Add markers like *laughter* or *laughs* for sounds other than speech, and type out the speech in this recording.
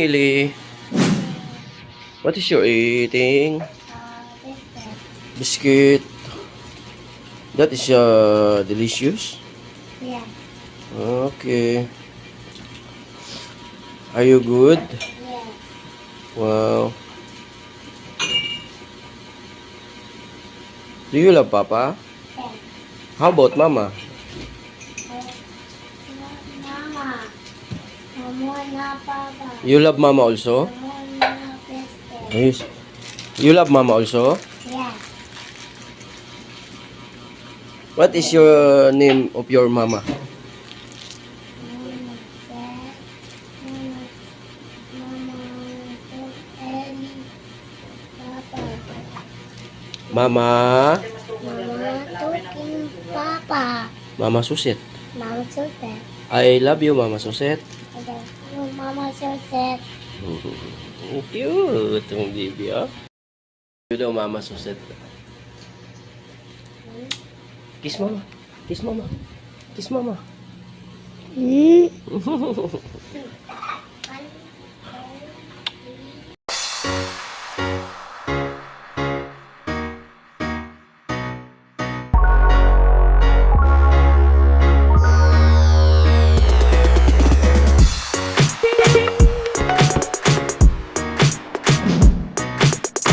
Ili, what is your eating? Biscuit. That is uh, delicious. Yes. Okay. Are you good? Yes. Wow. Do you love Papa? Yes. How about Mama? Mama. You love Mama also? Yes. You love Mama also? Yes. What is your name of your Mama? Mama. Mama. Talking papa. Mama Suset. Mama Suset. I love you, Mama Suset. And then, *laughs* oh, Mama Suset. Cute ang baby, ah. You daw, Mama Suset. Kiss Mama. Kiss Mama. Kiss Mama. Hmm? *laughs*